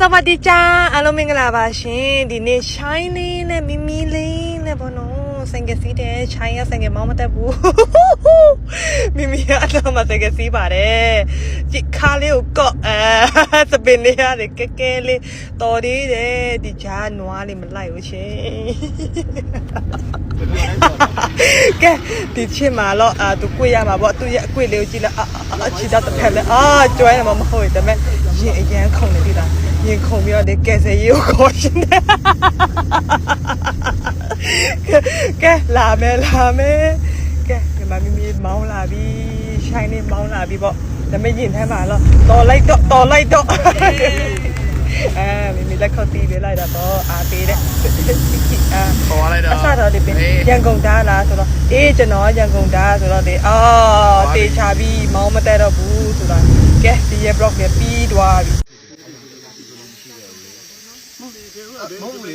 စမတီချာအလုံးမင်္ဂလာပါရှင်ဒီနေ့ shiny နဲ့မီမီလေးနဲ့ဘောနော်စင်ကစီတဲ့ shiny စင်ကမောင်းမတက်ဘူးမီမီအတော့မစင်ကစီပါတယ်ဒီခါလေးကိုကော့အဲသပင်လေးရတယ်ကဲကဲလေးတော်သေးတယ်ဒီချာနွားလေးမလိုက်ဘူးရှင်ကဲဒီချစ်မှာတော့အာသူကိုရမှာပေါ့သူရဲ့အကွေလေးကိုကြည့်လိုက်အာအာချစ်တာတစ်ဖက်လဲအာကျွဲရမှာမဟုတ်တယ်ဒါပေမဲ့ရင်အရန်ခုန်နေသေးတာ ရင်ခုန်ပြီးတော့ဒီကဲဆယ်ရေးကိုခေါ်ရှင်တယ်ကဲလာမယ်လာမယ်ကဲဒီမှာမိမိမောင်းလာပြီရှိုင်းနေမောင်းလာပြီပေါ့ဒါပေမဲ့ရင်ထဲမှာတော့တော်လိုက်တော့တော်လိုက်တော့အဲမိမိလက်ခောက်တီးပေးလိုက်တာတော့အာသေးတယ်အာခေါ်ရလိုက်တော့အစတော့ဒီပင်အေးရန်ကုန်သားလားဆိုတော့အေးကျွန်တော်ရန်ကုန်သားဆိုတော့ဒီအော်တေချာပြီးမောင်းမတက်တော့ဘူးဆိုတော့ကဲဒီရဲ့ block နဲ့ပြီးသွားပြီ မဟုတ်လေ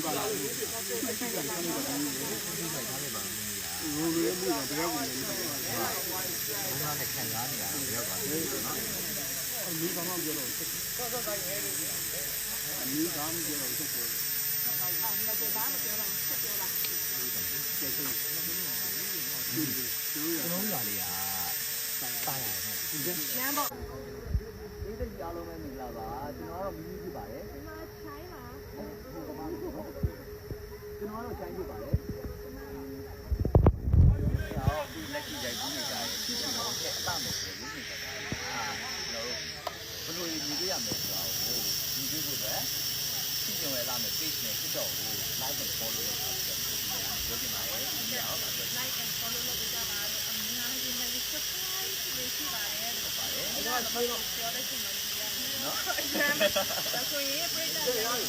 ဘူးမဟုတ်လေဘယ်ဂျပန်နေပါလာတော့ဒီတကြီးအားလုံးပဲမိလာပါကျွန်တော်ကတော့မီးမီးဖြစ်ပါတယ်ကျွန်တော်ချိုင်းပါ ကျွန်တော်ကတော့ချိုင်းဖြစ်ပါတယ်ရောဒီလက်ရှိရိုက်ပြီးနေကြတယ်ဒီလိုနဲ့အတမယ်ဆိုရင်ဒီနေတာအာကျွန်တော်တို့ဘယ်လိုညီပြရမလဲဆိုတော့ဟိုညီပြဖို့ပဲဒီကျုံရလာမယ် page နဲ့ဖြစ်တော့ဟို like and follow လုပ်တာဆိုတော့ပြောချင်ပါတယ်ဒီအောင်ပါပြော like and follow လုပ်ကြပါအများကြီးနဲ့ subscribe လေးရှိပါတယ်လို့ပါတယ်အဲ့ဒါဆိုတော့ပြောတဲ့ချိန်မှာနော်ဒါဆိုရင်ပြည့်တဲ့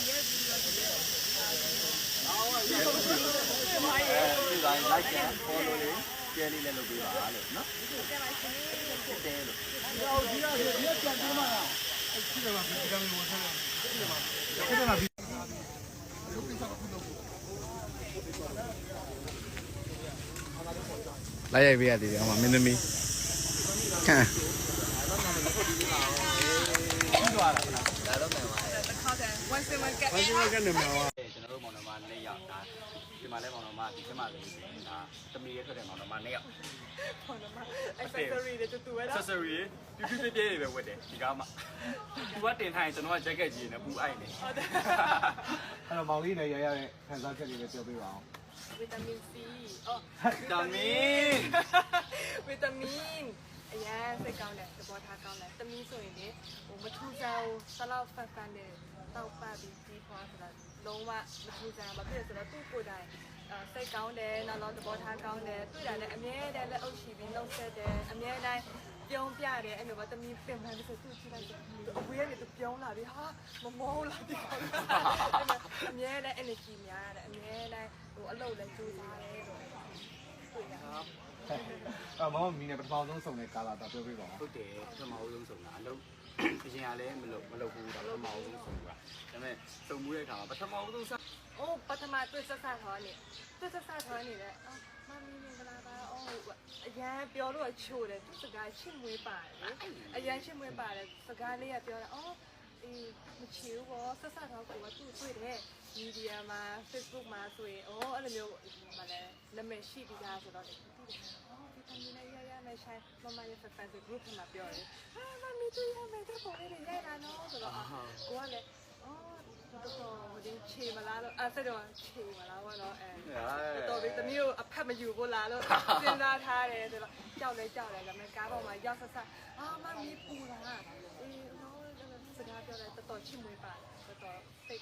ရဲ့ဗီဒီယိုတွေဒီ တိုင်း like and follow လေး share လေးလည်းလုပ်ပေးပါလို့နော်ဟုတ်တယ်လို့လိုက်ရိုက်ပေးရသေးတယ်ဟိုမှာမင်းသမီးခန့်ဒါတော့မှန်ပါတယ် one second get ကျွန်တော်တို့မောင်နှမ၄ယောက်ဒါဒီ မှာလဲမောင်နှမဒီကျမလေးဒါတမီးရဲထွက်တဲ့မောင်နှမ၄ယောက် accessory တွေတူတူပဲဆက်ဆရီပြပြပြပြတွေပဲဝတ်တယ်ဒီကားမှာသူကတင်ထိုင်ကျွန်တော်ကဂျက်ကက်ကြီးနဲ့ပူအိုက်နေဟုတ်တယ်အဲ့တော့မောင်လေးနဲ့ရရတဲ့ခံစားချက်တွေလည်းပြောပြပါအောင်ဗီတာမင် C အော်တမီးဗီတာမင်အရင်စိတ်ကောင်းတယ်သဘောထားကောင်းတယ်တမီးဆိုရင်လေဟိုမထူးစားဘူးစလောက်ဖတ်ဖတ်နဲ့တော က်ပတ်ပြီးပြီးဖွာဆိုတော့လုံးဝမထူးစားဘာဖြစ်လဲဆိုတော့သူ့ကိုယ်တိုင်အဲစိတ်ကောင်းတယ်နောက်တော့သဘောထားကောင်းတယ်တွေ့တာလည်းအမြဲတမ်းလက်အုပ်ချီပြီးနှုတ်ဆက်တယ်အမြဲတမ်းပြုံးပြတယ်အဲ့လိုပဲတမီးပင်ပန်းပြီးဆိုသူ့ကြည့်လိုက်တယ်အဝေးကနေသူပြုံးလာပြီးဟာမမောလာဒီကောင်အမြဲတမ်း energy များတယ်အမြဲတမ်းဟိုအလုပ်လည်းကြိုးစားတယ်လို့တွေ့ရတယ်အဲ့မောင်မီနဲ့ပထမဆုံးဆုံတဲ့ကာလာတော့ပြောပြပါအောင်ဟုတ်တယ်ပထမဦးဆုံးဆုံးတာအလုပ် အရင်ကလည်းမလုပ်မလုပ်ဘူးဒါပထမဦးဆုံးဆုံးတာဒါပေမဲ့စုံမှုတဲ့အခါမှာပထမဦးဆုံးစ။အိုးပထမတွေ့ဆက်ဆက်ထောင်းနေ။တွေ့ဆက်ဆက်ထောင်းနေတယ်။အော်မမီမင်္ဂလာပါ။အော်အရန်ပြောလို့ချိုးတယ်သူစကားချစ်မွေးပါတယ်လေ။အရန်ချစ်မွေးပါတယ်စကားလေးကပြောတာအော်အေးမချီဘူးပေါ့ဆက်ဆက်ထောင်းကိုကသူ့တွေ့တယ်မီဒီယာမှာ Facebook မှာဆိုရင်အော်အဲ့လိုမျိုးမလဲ နာမည်ရှိပြီးသားဆိုတော့လေသိတယ်။အော်ဗီတာမင်နဲ့ရရမယ်ဆိုင်မမရဲ့ fan group မှာပြောတယ်။အာမမီသူရမယ်တဲ့ပုံလေးတွေရိုက်တာနော်ဆိုတော့ကိုကလည်းအော်တော်တော်ဟိုဒီခြေမလားလို့အဲ့ဆက်တော့ခြေမလားဘောနော်အဲတော်ပြီသမီးကိုအဖက်မယူဘူးလားလို့စဉ်းစားထားတယ်ဆိုတော့ကြောက်လဲကြောက်တယ်ဒါပေမဲ့ကားပေါ်မှာရောက်ဆက်ဆက်အာမမီးပူတာအေးနော်စကားပြောတယ်တော်တော်ချစ်မွေးပါတယ်တော်တော်စိတ်